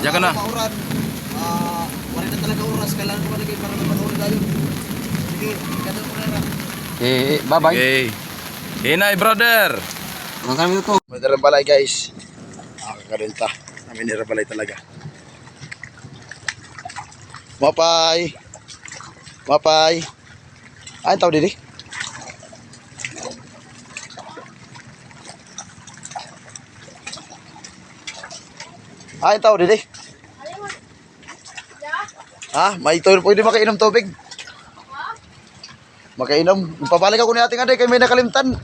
Diyan ka na. Mauran. Ah, wala na talaga oras. Kailangan ko malagay para makaulit tayo. Sige, ganun mo na na. Eh, bye-bye. Okay. Hinay, brother. Mga kami to. May balay guys. Nakakarinta. May darang balay talaga. Mapay. Mapay. Ay, tao didi. Ay, tao didi. Ha? May to, pwede makainom tubig. Makainom. Papalik ako ni ating aday kay may nakalimtan.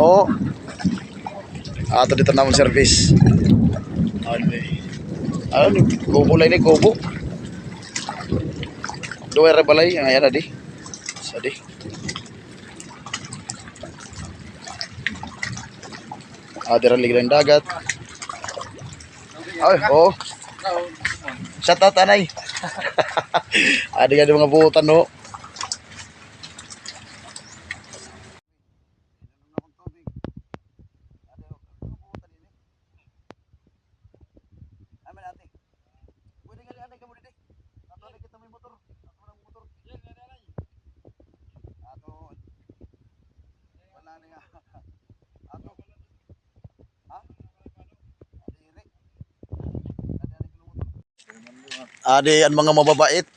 Oo. Ato dito naman service. Ano ni gobo lang ni gobo. Dua ra balay ang ayan di. Sadi. Ada ra liglang dagat. Ay, oh. Shout out anay. Ada nga mga buutan no. Adi ang mga mababait.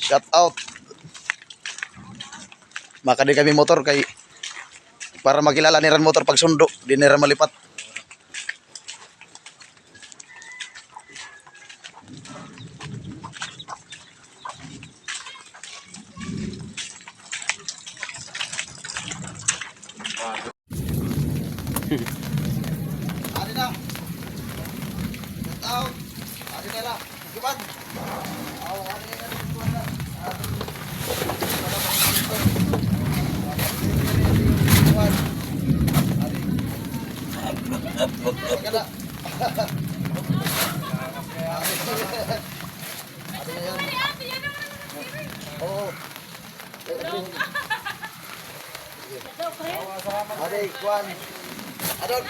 Shout out. Maka di kami motor kay para makilala ni Ran motor pag sundo, di ni Ran malipat. Adi na. Shout out. Lang. Giban. Aw, adi na lang. Giban na. Adi na yan. Oo. Adi, Kwan. Adon.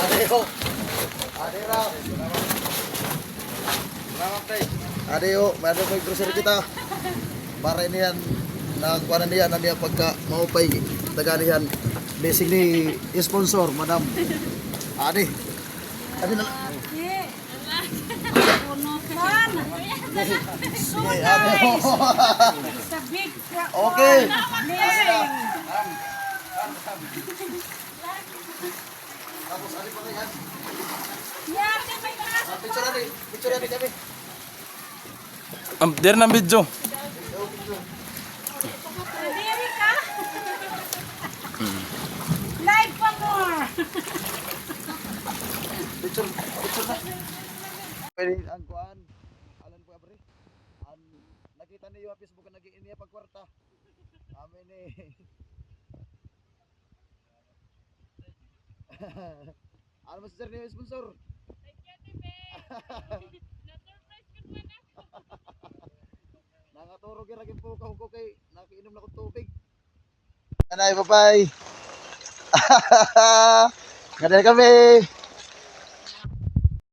Adi, ho. Adi, tay. Adi, ho. Meron may grocery kita. Para ini yan. Nagkuha na niya na niya pagka maupay. Taga niyan. Basic ni sponsor, madam. Adi. Adi na. Sige, adi, ho. Okay. Tapos, adi pa kayo. Ah, Picture adi. Picture adi kami. Um, there na video. Live pa more! Picture, picture na. Pwede ang kuan. Alan po abre. Ang nakita niyo sa Facebook nag niya pag kwarta. Amin ni. Ano mas sir niyo sponsor? Nangaturo gyud gyud po ko kay nakiinom na ko tubig. Anay, bye-bye. Ganyan kami.